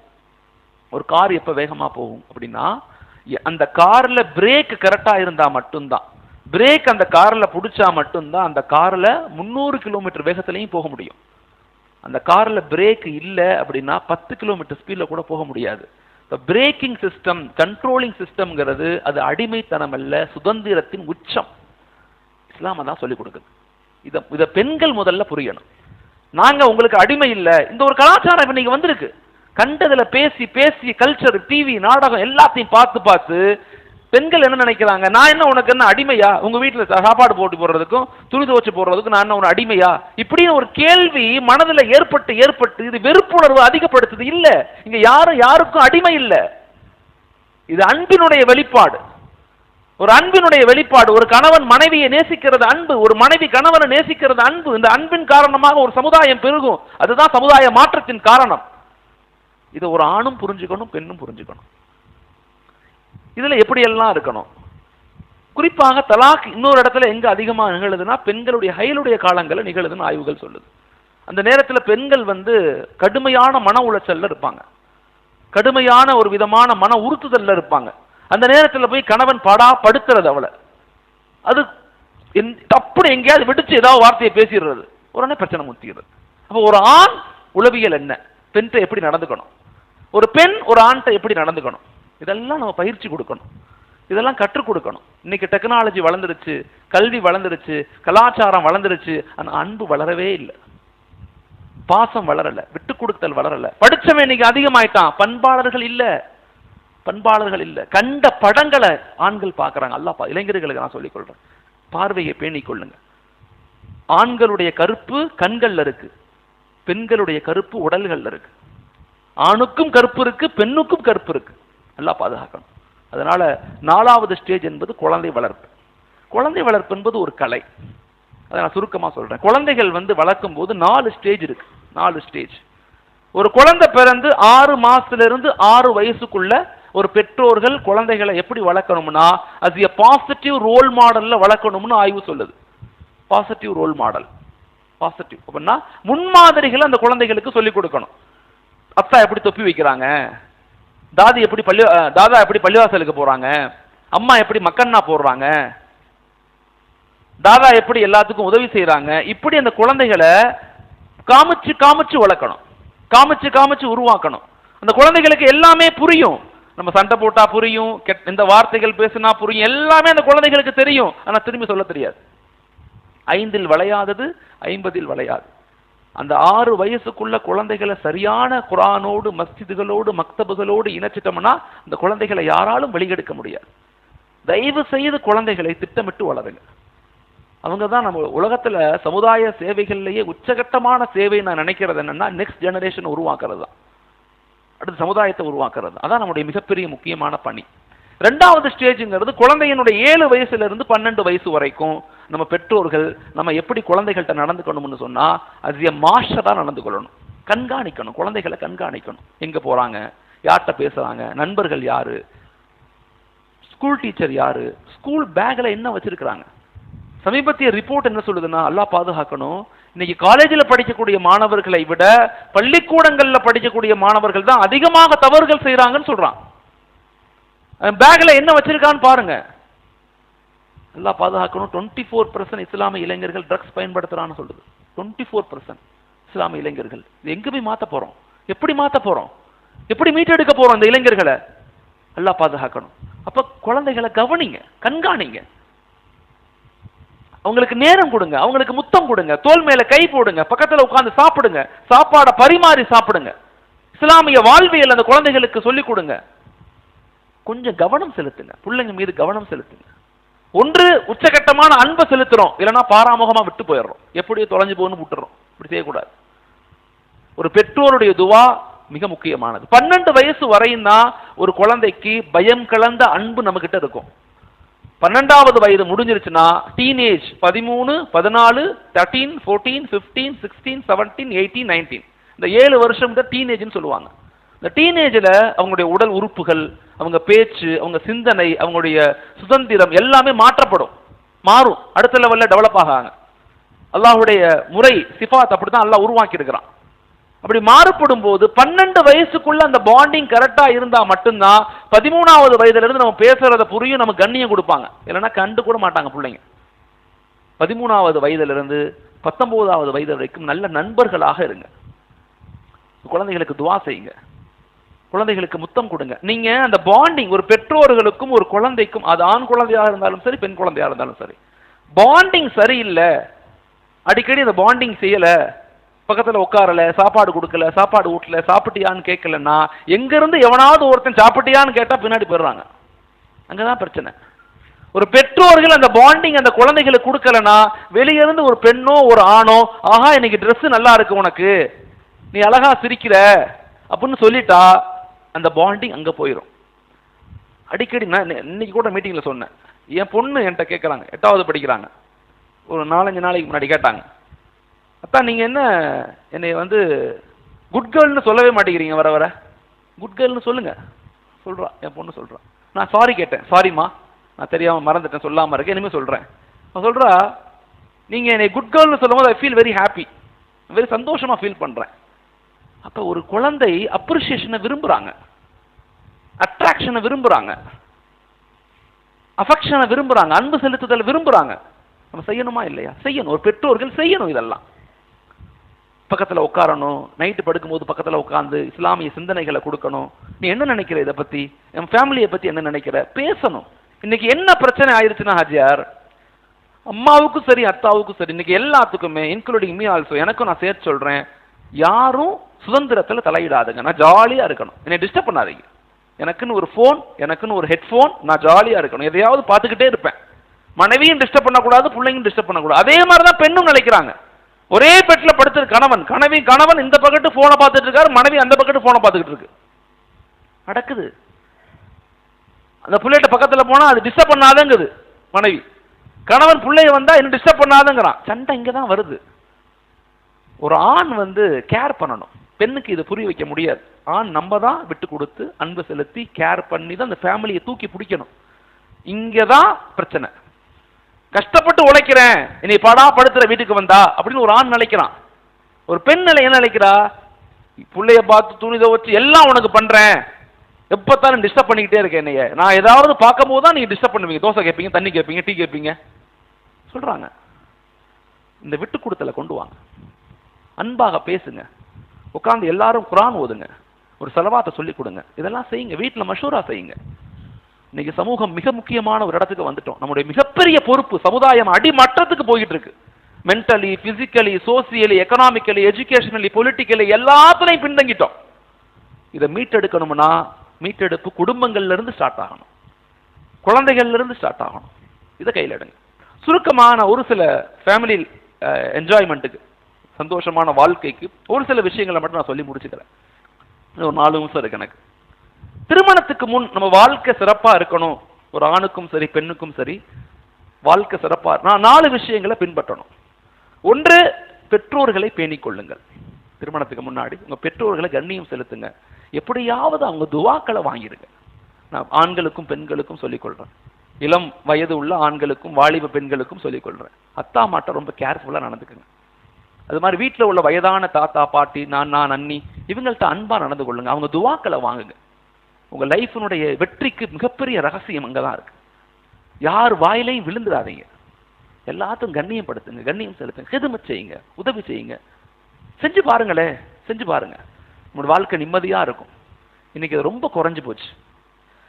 ஒரு கார் எப்போ வேகமாக போகும்? அப்படின்னா அந்த காரில் பிரேக் கரெக்டாக இருந்தால் மட்டும்தான். பிரேக் அந்த காரில் பிடிச்சா மட்டும்தான் அந்த காரில் முந்நூறு கிலோமீட்டர் வேகத்திலையும் போக முடியும். அந்த காரில் பிரேக் இல்லை அப்படின்னா பத்து கிலோமீட்டர் ஸ்பீடில் கூட போக முடியாது. இப்போ பிரேக்கிங் சிஸ்டம் கண்ட்ரோலிங் சிஸ்டம்ங்கிறது அது அடிமைத்தனம் அல்ல சுதந்திரத்தின் உச்சம். இஸ்லாம் தான் சொல்லிக் கொடுக்குது. இதை இத பெண்கள் முதல்ல புரியணும். நாங்க உங்களுக்கு அடிமை இல்லை. இந்த ஒரு கலாச்சாரம் இப்ப வந்திருக்கு. கண்டதுல பேசி பேசி கல்ச்சர் டிவி நாடகம் எல்லாத்தையும் பார்த்து பார்த்து பெண்கள் என்ன நினைக்கிறாங்க? நான் என்ன உனக்கு என்ன அடிமையா? உங்க வீட்டுல சாப்பாடு போட்டு போடுறதுக்கும் துணி துவச்சு போடுறதுக்கும் நான் என்ன உன அடிமையா? இப்படின்னு ஒரு கேள்வி மனதில் ஏற்பட்டு ஏற்பட்டு இது வெறுப்புணர்வு அதிகப்படுத்துது இல்ல. இங்க யாரும் யாருக்கும் அடிமை இல்லை. இது அன்பினுடைய வெளிப்பாடு. ஒரு அன்பினுடைய வெளிப்பாடு ஒரு கணவன் மனைவியை நேசிக்கிறது அன்பு ஒரு மனைவி கணவனை நேசிக்கிறது அன்பு. இந்த அன்பின் காரணமாக ஒரு சமுதாயம் பெருகும். அதுதான் சமுதாய மாற்றத்தின் காரணம். இதை ஒரு ஆணும் புரிஞ்சுக்கணும் பெண்ணும் புரிஞ்சுக்கணும். இதுல எப்படியெல்லாம் இருக்கணும்? குறிப்பாக தலாக் இன்னொரு இடத்துல எங்க அதிகமாக நிகழுதுன்னா பெண்களுடைய ஹயலுடைய காலங்களில் நிகழுதுன்னு ஆய்வுகள் சொல்லுது. அந்த நேரத்தில் பெண்கள் வந்து கடுமையான மன உளைச்சல்ல இருப்பாங்க. கடுமையான ஒரு விதமான மன உறுத்துதல்ல இருப்பாங்க. அந்த நேரத்தில் போய் கணவன் படா படுத்துறது அவளை. அது தப்புன்னு எங்கேயாவது விடுச்சு ஏதாவது வார்த்தையை பேசிடுறது. உடனே பிரச்சனை முத்திடுறது அப்போ ஒரு ஆண் உளவியல் என்ன? பெண்கிட்ட எப்படி நடந்துக்கணும்? ஒரு பெண் ஒரு ஆண்கிட்ட எப்படி நடந்துக்கணும்? இதெல்லாம் நம்ம பயிற்சி கொடுக்கணும். இதெல்லாம் கற்றுக் கொடுக்கணும். இன்னைக்கு டெக்னாலஜி வளர்ந்துருச்சு கல்வி வளர்ந்துருச்சு கலாச்சாரம் வளர்ந்துருச்சு ஆனால் அன்பு வளரவே இல்லை. பாசம் வளரல விட்டு கொடுத்தல் வளரல. படிச்சவன் இன்னைக்கு அதிகமாயிட்டான். பண்பாளர்கள் இல்லை. பண்பாளர்கள் இல்லை. கண்ட படங்களை ஆண்கள் பார்க்குறாங்க. அல்லா பா இளைஞர்களுக்கு நான் சொல்லிக் கொள்கிறேன் பார்வையை பேணிக்கொள்ளுங்க ஆண்களுடைய கருப்பு கண்களில் இருக்கு. பெண்களுடைய கருப்பு உடல்களில் இருக்கு. ஆணுக்கும் கருப்பு இருக்கு பெண்ணுக்கும் கருப்பு இருக்கு. நல்லா பாதுகாக்கணும். அதனால நாலாவது ஸ்டேஜ் என்பது குழந்தை வளர்ப்பு. குழந்தை வளர்ப்பு என்பது ஒரு கலை. அதை நான் சுருக்கமாக சொல்கிறேன் குழந்தைகள் வந்து வளர்க்கும் போது நாலு ஸ்டேஜ் இருக்கு. நாலு ஸ்டேஜ் ஒரு குழந்தை பிறந்து ஆறு மாசத்துல இருந்து ஆறு வயசுக்குள்ள ஒரு பெற்றோர்கள் குழந்தைகளை எப்படி வளர்க்கணும்னா அது எ பாசிட்டிவ் ரோல் மாடலில் வளர்க்கணும்னு ஆய்வு சொல்லுது. பாசிட்டிவ் ரோல் மாடல் பாசிட்டிவ் அப்படின்னா முன்மாதிரிகளை அந்த குழந்தைகளுக்கு சொல்லிக் கொடுக்கணும். அத்தா எப்படி தொப்பி வைக்கிறாங்க? தாதி எப்படி பள்ளி தாதா எப்படி பள்ளிவாசலுக்கு போறாங்க? அம்மா எப்படி மக்கண்ணா போடுறாங்க? தாதா எப்படி எல்லாத்துக்கும் உதவி செய்கிறாங்க இப்படி அந்த குழந்தைகளை காமிச்சு காமிச்சு வளர்க்கணும். காமிச்சு காமிச்சு உருவாக்கணும். அந்த குழந்தைகளுக்கு எல்லாமே புரியும். நம்ம சண்டை போட்டா புரியும் கெட் இந்த வார்த்தைகள் பேசினா புரியும் எல்லாமே அந்த குழந்தைகளுக்கு தெரியும். ஆனால் திரும்பி சொல்ல தெரியாது. ஐந்தில் வளையாதது ஐம்பதில் வளையாது. அந்த ஆறு வயசுக்குள்ள குழந்தைகளை சரியான குரானோடு மஸ்ஜிதுகளோடு மக்தபுகளோடு இணைச்சிட்டோம்னா அந்த குழந்தைகளை யாராலும் வெளியெடுக்க முடியாது. தயவு செய்து குழந்தைகளை திட்டமிட்டு வளருங்க. அவங்க தான் நம்ம உலகத்துல சமுதாய சேவைகள்லேயே உச்சகட்டமான சேவை நான் நினைக்கிறது என்னன்னா நெக்ஸ்ட் ஜெனரேஷன் உருவாக்குறது தான். அடுத்து சமுதாயத்தை உருவாக்குறது. அதான் நம்முடைய மிகப்பெரிய முக்கியமான பணி. ரெண்டாவது ஸ்டேஜுங்கிறது குழந்தையினுடைய ஏழு வயசுலேருந்து பன்னெண்டு வயசு வரைக்கும் நம்ம பெற்றோர்கள் நம்ம எப்படி குழந்தைகள்கிட்ட நடந்துக்கணும்னு சொன்னால் அது மாஸ்டராக நடந்து கொள்ளணும். கண்காணிக்கணும் குழந்தைகளை கண்காணிக்கணும். எங்கே போகிறாங்க யார்கிட்ட பேசுகிறாங்க நண்பர்கள் யார்? ஸ்கூல் டீச்சர் யார்? ஸ்கூல் பேக்கில் என்ன வச்சுருக்கிறாங்க? சமீபத்திய ரிப்போர்ட் என்ன சொல்லுதுன்னா அல்லாஹ் பாதுகாக்கணும். இன்னைக்கு காலேஜில் படிக்கக்கூடிய மாணவர்களை விட பள்ளிக்கூடங்களில் படிக்கக்கூடிய மாணவர்கள் தான் அதிகமாக தவறுகள் செய்கிறாங்கன்னு சொல்கிறான் பேக்கில் என்ன வச்சிருக்கான்னு பாருங்க. நல்லா பாதுகாக்கணும். டுவெண்ட்டி ஃபோர் பர்சன்ட் இஸ்லாமிய இளைஞர்கள் ட்ரக்ஸ் பயன்படுத்துறான்னு சொல்லுது. டுவெண்ட்டி ஃபோர் பர்சன்ட் இஸ்லாமிய இளைஞர்கள். இது எங்கே போய் மாற்ற போகிறோம் எப்படி மாற்ற போகிறோம் எப்படி மீட்டெடுக்க போகிறோம் இந்த இளைஞர்களை? நல்லா பாதுகாக்கணும். அப்போ குழந்தைகளை கவனிங்க கண்காணிங்க. அவங்களுக்கு நேரம் கொடுங்க அவங்களுக்கு முத்தம் கொடுங்க தோல் மேல கை போடுங்க பக்கத்துல உட்கார்ந்து சாப்பிடுங்க சாப்பாடை பரிமாறி சாப்பிடுங்க. இஸ்லாமிய வாழ்வியல் அந்த குழந்தைகளுக்கு சொல்லிக் கொடுங்க. கொஞ்சம் கவனம் செலுத்துங்க பிள்ளைங்க மீது கவனம் செலுத்துங்க. ஒன்று உச்சகட்டமான அன்பை செலுத்துறோம் இல்லைன்னா பாராமுகமா விட்டு போயிடுறோம். எப்படியோ தொலைஞ்சு போகணும்னு விட்டுறோம் இப்படி செய்யக்கூடாது. ஒரு பெற்றோருடைய துவா மிக முக்கியமானது. பன்னெண்டு வயசு வரையும் தான் ஒரு குழந்தைக்கு பயம் கலந்த அன்பு நம்ம கிட்ட இருக்கும். பன்னெண்டாவது வயது முடிஞ்சிருச்சுன்னா டீனேஜ் பதிமூணு பதினாலு thirteen fourteen fifteen sixteen seventeen eighteen nineteen இந்த ஏழு வருஷம் தான் டீனேஜ்னு சொல்லுவாங்க. இந்த டீனேஜில் அவங்களுடைய உடல் உறுப்புகள் அவங்க பேச்சு அவங்க சிந்தனை அவங்களுடைய சுதந்திரம் எல்லாமே மாற்றப்படும். மாறும். அடுத்த லெவலில் டெவலப் ஆகாங்க. அல்லாஹுடைய முறை சிஃபாத் அப்படி தான் அல்லாஹ் உருவாக்கி இருக்கிறான் அப்படி மாறுபடும் போது பன்னெண்டு வயசுக்குள்ள அந்த பாண்டிங் கரெக்டா இருந்தா மட்டும்தான் பதிமூணாவது வயதுல இருந்து நம்ம பேசுறத புரியும் நம்ம கண்ணியம் கொடுப்பாங்க. இல்லைன்னா கண்டு கூட மாட்டாங்க பிள்ளைங்க. பதிமூணாவது வயதுல இருந்து பத்தொன்பதாவது வயது வரைக்கும் நல்ல நண்பர்களாக இருங்க. குழந்தைகளுக்கு துவா செய்யுங்க. குழந்தைகளுக்கு முத்தம் கொடுங்க. நீங்க அந்த பாண்டிங் ஒரு பெற்றோர்களுக்கும் ஒரு குழந்தைக்கும் அது ஆண் குழந்தையாக இருந்தாலும் சரி பெண் குழந்தையாக இருந்தாலும் சரி பாண்டிங் சரியில்லை. அடிக்கடி அந்த பாண்டிங் செய்யலை. பக்கத்தில் உட்காரல சாப்பாடு கொடுக்கல சாப்பாடு ஊட்டல சாப்பிட்டியான்னு கேட்கலன்னா எங்கேருந்து எவனாவது ஒருத்தன் சாப்பிட்டியான்னு கேட்டால் பின்னாடி போயிடுறாங்க. அங்கே தான் பிரச்சனை. ஒரு பெற்றோர்கள் அந்த பாண்டிங் அந்த குழந்தைகளுக்கு கொடுக்கலனா வெளியிருந்து ஒரு பெண்ணோ ஒரு ஆணோ ஆஹா இன்னைக்கு ட்ரெஸ் நல்லா இருக்கு உனக்கு. நீ அழகா சிரிக்கிற. அப்படின்னு சொல்லிட்டா அந்த பாண்டிங் அங்கே போயிடும் அடிக்கடி நான் இன்னைக்கு கூட மீட்டிங்கில் சொன்னேன். என் பொண்ணு என்கிட்ட கேட்குறாங்க எட்டாவது படிக்கிறாங்க. ஒரு நாலஞ்சு நாளைக்கு முன்னாடி கேட்டாங்க. அப்பா நீங்கள் என்ன என்னை வந்து குட் கேர்ள்னு சொல்லவே மாட்டேங்கிறீங்க வர வர. குட் கேர்ள்னு சொல்லுங்க. சொல்கிறான் என் பொண்ணு சொல்கிறான் நான் சாரி கேட்டேன். சாரிம்மா நான் தெரியாமல் மறந்துட்டேன் சொல்லாமல் இருக்கேன் இனிமேல் சொல்கிறேன் நான் சொல்றா நீங்கள் என்னை குட் கேர்ள்னு சொல்லும்போது I feel very happy very சந்தோஷமா ஃபீல் பண்ணுறேன் அப்போ ஒரு குழந்தை அப்ரிசியேஷனை விரும்புறாங்க. அட்ராக்ஷனை விரும்புகிறாங்க அஃபெக்ஷனை விரும்புறாங்க. அன்பு செலுத்துதல் விரும்புகிறாங்க நம்ம செய்யணுமா இல்லையா? செய்யணும். ஒரு பெற்றோர்கள் செய்யணும் இதெல்லாம். பக்கத்தில் உட்காரணும். நைட்டு படுக்கும்போது பக்கத்தில் உட்காந்து இஸ்லாமிய சிந்தனைகளை கொடுக்கணும். நீ என்ன நினைக்கிற இதை பற்றி என் ஃபேமிலியை பற்றி என்ன நினைக்கிற? பேசணும். இன்னைக்கு என்ன பிரச்சனை ஆயிருச்சுன்னா ஹாஜியார்? அம்மாவுக்கும் சரி அத்தாவுக்கும் சரி இன்னைக்கு எல்லாத்துக்குமே இன்க்ளூடிங் மீ ஆல்சோ எனக்கும் நான் சேர்த்து சொல்கிறேன் யாரும் சுதந்திரத்தில் தலையிடாதுங்க. நான் ஜாலியாக இருக்கணும். என்னை டிஸ்டர்ப் பண்ணாதீங்க. எனக்குன்னு ஒரு ஃபோன் எனக்குன்னு ஒரு ஹெட்ஃபோன் நான் ஜாலியாக இருக்கணும். எதையாவது பார்த்துக்கிட்டே இருப்பேன். மனைவியும் டிஸ்டர்ப் பண்ணக்கூடாது பிள்ளைங்களும் டிஸ்டர்ப் பண்ணக்கூடாது. அதே மாதிரி தான் பெண்ணும் நினைக்கிறாங்க. ஒரே பெட்டில் படுத்து கணவன். கனவி கணவன் இந்த பக்கத்து போனை பார்த்துட்டு இருக்காரு மனைவி அந்த பக்கத்து போனை பார்த்துக்கிட்டு இருக்கு நடக்குது அந்த பிள்ளைகிட்ட பக்கத்தில் போனால் அது டிஸ்டர்ப் பண்ணாதங்குது மனைவி. கணவன் பிள்ளைய வந்தால் என்ன டிஸ்டர்ப் பண்ணாதங்கிறான். சண்டை இங்கே தான் வருது. ஒரு ஆண் வந்து கேர் பண்ணணும். பெண்ணுக்கு இதை புரிய வைக்க முடியாது. ஆண் நம்ம தான் விட்டு கொடுத்து அன்பு செலுத்தி கேர் பண்ணி தான் அந்த ஃபேமிலியை தூக்கி பிடிக்கணும். இங்கே தான் பிரச்சனை. கஷ்டப்பட்டு உழைக்கிறேன் என்னை படா படுத்துற வீட்டுக்கு வந்தா அப்படின்னு ஒரு ஆண் நினைக்கிறான். ஒரு பெண் நிலை என்ன நினைக்கிறா? பிள்ளைய பார்த்து துணி துவச்சு எல்லாம் உனக்கு பண்றேன். எப்பத்தாலும் டிஸ்டர்ப் பண்ணிக்கிட்டே இருக்கேன் என்னைய. நான் ஏதாவது பார்க்கும்போது தான் நீங்க டிஸ்டர்ப் பண்ணுவீங்க. தோசை கேட்பீங்க தண்ணி கேட்பீங்க டீ கேட்பீங்க. சொல்றாங்க. இந்த விட்டு கொடுத்தல கொண்டு வாங்க. அன்பாக பேசுங்க. உட்காந்து எல்லாரும் குரான் ஓதுங்க. ஒரு செலவாத்தை சொல்லி கொடுங்க. இதெல்லாம் செய்யுங்க. வீட்டில் மஷூரா செய்யுங்க. இன்னைக்கு சமூகம் மிக முக்கியமான ஒரு இடத்துக்கு வந்துட்டோம். நம்முடைய மிகப்பெரிய பொறுப்பு சமுதாயம் அடிமட்டத்துக்கு போயிட்டு இருக்கு mentally physically socially economically educationally politically எல்லாத்துலையும் பின்தங்கிட்டோம். இதை மீட்டெடுக்கணும்னா மீட்டெடுப்பு குடும்பங்கள்ல இருந்து ஸ்டார்ட் ஆகணும். குழந்தைகள்ல இருந்து ஸ்டார்ட் ஆகணும். இதை கையில் எடுங்க. சுருக்கமான ஒரு சில ஃபேமிலி என்ஜாய்மெண்ட்டுக்கு சந்தோஷமான வாழ்க்கைக்கு ஒரு சில விஷயங்களை மட்டும் நான் சொல்லி முடிச்சுக்கிறேன். ஒரு நாலு நிமிஷம் இருக்கு எனக்கு. திருமணத்துக்கு முன் நம்ம வாழ்க்கை சிறப்பா இருக்கணும். ஒரு ஆணுக்கும் சரி பெண்ணுக்கும் சரி வாழ்க்கை சிறப்பா நான் நாலு விஷயங்களை பின்பற்றணும். ஒன்று பெற்றோர்களை பேணிக் கொள்ளுங்கள். திருமணத்துக்கு முன்னாடி உங்கள் பெற்றோர்களை கண்ணியம் செலுத்துங்க. எப்படியாவது அவங்க துவாக்களை வாங்கிடுங்க. நான் ஆண்களுக்கும் பெண்களுக்கும் சொல்லிக்கொள்கிறேன் இளம் வயது உள்ள ஆண்களுக்கும் வாலிப பெண்களுக்கும் சொல்லிக்கொள்கிறேன் அத்தா மாட்ட ரொம்ப கேர்ஃபுல்லாக நடந்துக்குங்க. அது மாதிரி வீட்டில் உள்ள வயதான தாத்தா பாட்டி நான் நான் அண்ணி இவங்கள்ட்ட அன்பாக நடந்து கொள்ளுங்க. அவங்க துவாக்களை வாங்குங்க. உங்க லைஃபினுடைய வெற்றிக்கு மிகப்பெரிய ரகசியம் அங்கதான் இருக்கு. யார் வாயிலையும் விழுந்துடாதீங்க. எல்லாத்தையும் கண்ணியப்படுத்துங்க கண்ணியம் செலுத்துங்க ஹிதமத் செய்யுங்க உதவி செய்யுங்க. செஞ்சு பாருங்களே செஞ்சு பாருங்க. உங்களோட வாழ்க்கை நிம்மதியா இருக்கும். இன்னைக்கு அது ரொம்ப குறைஞ்சு போச்சு.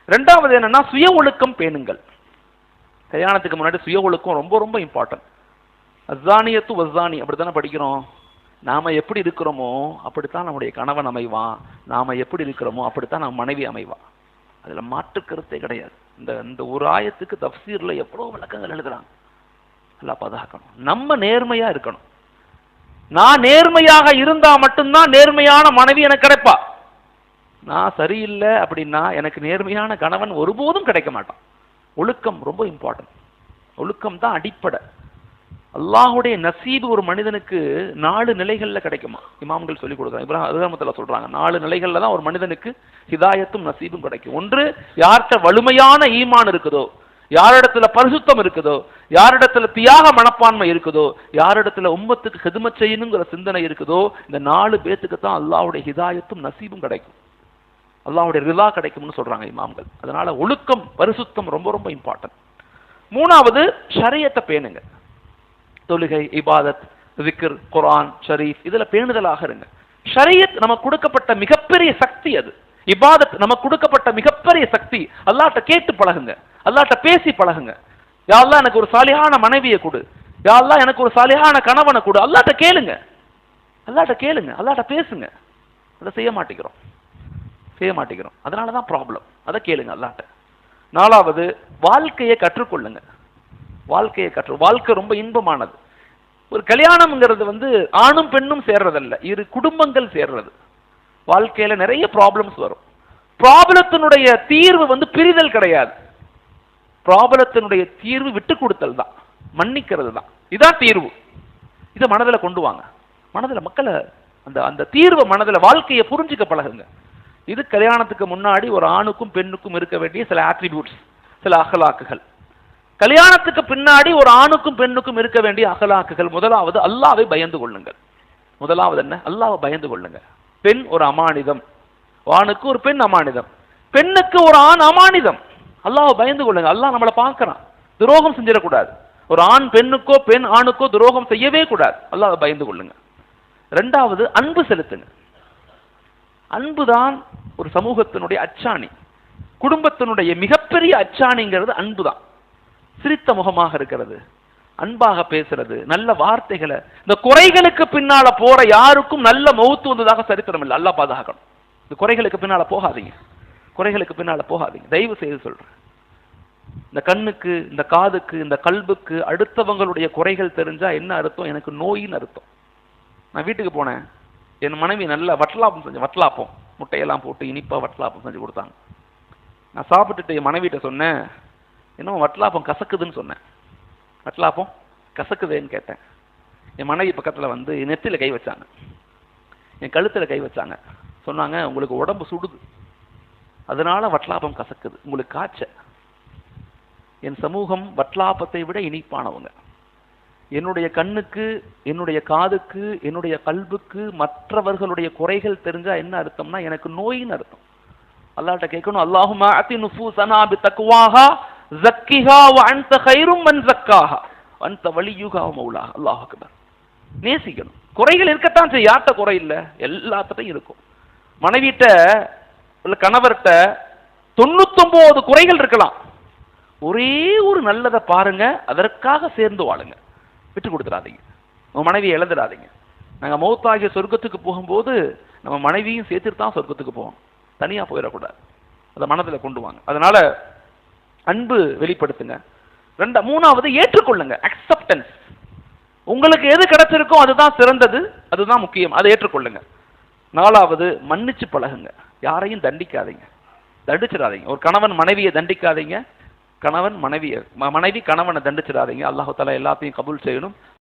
ரெண்டாவது என்னன்னா சுய ஒழுக்கம் பேணுங்கள். கல்யாணத்துக்கு முன்னாடி சுய ஒழுக்கம் ரொம்ப ரொம்ப இம்பார்ட்டன்ட் அஸ்ஸானியத்து வஸ்ஸானி அப்படித்தானே படிக்கிறோம்? நாம எப்படி இருக்கிறோமோ அப்படித்தான் நம்முடைய கணவன் அமைவான் நாம எப்படி இருக்கிறோமோ அப்படித்தான் நம்ம மனைவி அமைவான் அதுல மாற்று கருத்தே கிடையாது. இந்த இந்த ஒரு ஆயத்துக்கு தப்சீர்ல எவ்வளவு விளக்கங்கள் எழுதுறாங்க. எல்லாம் பாதுகாக்கணும் நம்ம நேர்மையா இருக்கணும். நான் நேர்மையாக இருந்தா மட்டும்தான் நேர்மையான மனைவி எனக்கு கிடைப்பா. நான் சரியில்லை அப்படின்னா எனக்கு நேர்மையான கணவன் ஒருபோதும் கிடைக்க மாட்டான். ஒழுக்கம் ரொம்ப இம்பார்ட்டன்ட் ஒழுக்கம் தான் அடிப்படை. அல்லாஹுடைய நசீபு ஒரு மனிதனுக்கு நாலு நிலைகளில் கிடைக்குமா? இமாம்கள் சொல்லிக் கொடுக்குறாங்க. இப்போ அதுகாமத்தில் சொல்றாங்க. நாலு நிலைகள்ல தான் ஒரு மனிதனுக்கு ஹிதாயத்தும் நசீபும் கிடைக்கும். ஒன்று யார்கிட்ட வலிமையான ஈமான் இருக்குதோ யாரிடத்துல பரிசுத்தம் இருக்குதோ யாரிடத்துல தியாக மனப்பான்மை இருக்குதோ யாரிடத்துல உம்மத்துக்கு ஹிதமத் செய்யணுங்கிற சிந்தனை இருக்குதோ இந்த நாலு பேத்துக்கு தான் அல்லாவுடைய ஹிதாயத்தும் நசீபும் கிடைக்கும். அல்லாவுடைய ரிலா கிடைக்கும்னு சொல்றாங்க இமாம்கள். அதனால ஒழுக்கம் பரிசுத்தம் ரொம்ப ரொம்ப இம்பார்ட்டன்ட் மூணாவது ஷரியத்தை பேணுங்க. தொழுகை இபாதத் விக்ர் குரான் ஷரீஃப் இதுல பேணுதலாக இருங்க. ஷரியத் நமக்கு கொடுக்கப்பட்ட மிகப்பெரிய சக்தி அது. இபாதத் நமக்கு கொடுக்கப்பட்ட மிகப்பெரிய சக்தி. அல்லாட்ட கேட்டு பழகுங்க. அல்லாட்ட பேசி பழகுங்க. யா எனக்கு ஒரு சாலியான மனைவியை கொடு. யா எனக்கு ஒரு சாலியான கணவனை கொடு. அல்லாட்ட கேளுங்க. அல்லாட்ட கேளுங்க. அல்லாட்ட பேசுங்க. அதை செய்ய மாட்டேங்கிறோம். செய்ய மாட்டேங்கிறோம். அதனால தான் ப்ராப்ளம் அதை கேளுங்க அல்லாட்ட. நாலாவது வாழ்க்கையை கற்றுக்கொள்ளுங்க. வாழ்க்கையை கற்று வாழ்க்கை ரொம்ப இன்பமானது. ஒரு கல்யாணம்ங்கிறது வந்து ஆணும் பெண்ணும் சேர்றதல்ல இரு குடும்பங்கள் சேர்றது. வாழ்க்கையில நிறைய ப்ராப்ளம்ஸ் வரும். ப்ராப்ளத்தினுடைய தீர்வு வந்து பிரிதல் கிடையாது. ப்ராப்ளத்தினுடைய தீர்வு விட்டு கொடுத்தல் தான் மன்னிக்கிறது தான். இதான் தீர்வு. இதை மனதில் கொண்டு வாங்க. மனதில் மக்களை அந்த அந்த தீர்வை மனதில் வாழ்க்கையை புரிஞ்சுக்க பழகுங்க. இது கல்யாணத்துக்கு முன்னாடி ஒரு ஆணுக்கும் பெண்ணுக்கும் இருக்க வேண்டிய சில ஆட்ரிபியூட்ஸ் சில அகலாக்குகள். கல்யாணத்துக்கு பின்னாடி ஒரு ஆணுக்கும் பெண்ணுக்கும் இருக்க வேண்டிய அகலாக்குகள். முதலாவது அல்லாவை பயந்து கொள்ளுங்கள். முதலாவது என்ன? அல்லாவை பயந்து கொள்ளுங்க பெண் ஒரு அமானிதம். ஆணுக்கு ஒரு பெண் அமானிதம். பெண்ணுக்கு ஒரு ஆண் அமானிதம். அல்லாவை பயந்து கொள்ளுங்க அல்லாஹ் நம்மளை பார்க்கறான். துரோகம் செஞ்சிடக்கூடாது. ஒரு ஆண் பெண்ணுக்கோ பெண் ஆணுக்கோ துரோகம் செய்யவே கூடாது. அல்லாவை பயந்து கொள்ளுங்க ரெண்டாவது அன்பு செலுத்துங்க அன்புதான் ஒரு சமூகத்தினுடைய அச்சாணி. குடும்பத்தினுடைய மிகப்பெரிய அச்சாணிங்கிறது அன்புதான். சிரித்த முகமாக இருக்கிறது அன்பாக பேசுறது நல்ல வார்த்தைகளை இந்த குறைகளுக்கு பின்னால போற யாருக்கும் நல்ல மௌத்து வந்ததாக சரித்திரம் இல்லை. அல்லா பாதுகாக்கணும். இந்த குறைகளுக்கு பின்னால போகாதீங்க. குறைகளுக்கு பின்னால போகாதீங்க. தயவு செய்து சொல்றேன். இந்த கண்ணுக்கு இந்த காதுக்கு இந்த கல்புக்கு அடுத்தவங்களுடைய குறைகள் தெரிஞ்சா என்ன அர்த்தம்? எனக்கு நோயின்னு அர்த்தம். நான் வீட்டுக்கு போனேன். என் மனைவி நல்ல வட்டலாப்பம் செஞ்சு வட்டலாப்பம். முட்டையெல்லாம் போட்டு இனிப்பா வட்டலாப்பம் செஞ்சு கொடுத்தாங்க. நான் சாப்பிட்டுட்டு என் மனைவிட்ட சொன்னேன் என்ன வட்டலாப்பம் கசக்குதுன்னு சொன்னேன். வட்டலாப்பம் கசக்குதேன்னு கேட்டேன். என் மனைவி பக்கத்தில் வந்து என் நெத்தியில் கை வச்சாங்க. என் கழுத்தில் கை வச்சாங்க. சொன்னாங்க உங்களுக்கு உடம்பு சுடுது. அதனால வட்லாப்பம் கசக்குது. உங்களுக்கு காய்ச்ச என் சமூகம் வட்லாப்பத்தை விட இனிப்பானவங்க. என்னுடைய கண்ணுக்கு என்னுடைய காதுக்கு என்னுடைய கல்புக்கு மற்றவர்களுடைய குறைகள் தெரிஞ்சா என்ன அர்த்தம்னா எனக்கு நோயின்னு அர்த்தம். அல்லாட்ட கேட்கணும் அல்லாஹுமா அத்தி நுஃபூசனா பி தக்குவாகா ஜக்கிஹா வாழ்ந்த கயிறும் மண் மன் அந்த வழியுகா மௌலாக மௌலாஹா அல்லாஹ் அக்பர் நேசிக்கணும். குறைகள் இருக்கத்தான் செய்யும். யார்கிட்ட குறை இல்லை? எல்லாத்திட்டையும் இருக்கும். மனைவிட்ட இல்லை கணவர்கிட்ட தொண்ணூத்தொம்போது குறைகள் இருக்கலாம். ஒரே ஒரு நல்லதை பாருங்க. அதற்காக சேர்ந்து வாழுங்க. விட்டு கொடுத்துடாதீங்க. உங்கள் மனைவியை இழந்துடாதீங்க. நாங்க மௌத்தாகிய சொர்க்கத்துக்கு போகும்போது நம்ம மனைவியும் சேர்த்துட்டு தான் சொர்க்கத்துக்கு போவோம் தனியா போயிடக்கூடாது. அதை மனதில் கொண்டு வாங்க. அதனால அன்பு வெளிப்படுத்துங்க. ரெண்டா மூணாவது ஏற்றுக்கொள்ளுங்க. அக்செப்டன்ஸ் உங்களுக்கு எது கிடைச்சிருக்கோ அதுதான் சிறந்தது அதுதான் முக்கியம். அதை ஏற்றுக்கொள்ளுங்க. நாலாவது மன்னிச்சு பழகுங்க. யாரையும் தண்டிக்காதீங்க. தண்டிச்சிடாதீங்க. ஒரு கணவன் மனைவியை தண்டிக்காதீங்க. கணவன் மனைவியை மனைவி கணவனை தண்டிச்சிடாதீங்க. அல்லாஹு எல்லாத்தையும் கபூல் செய்யணும்.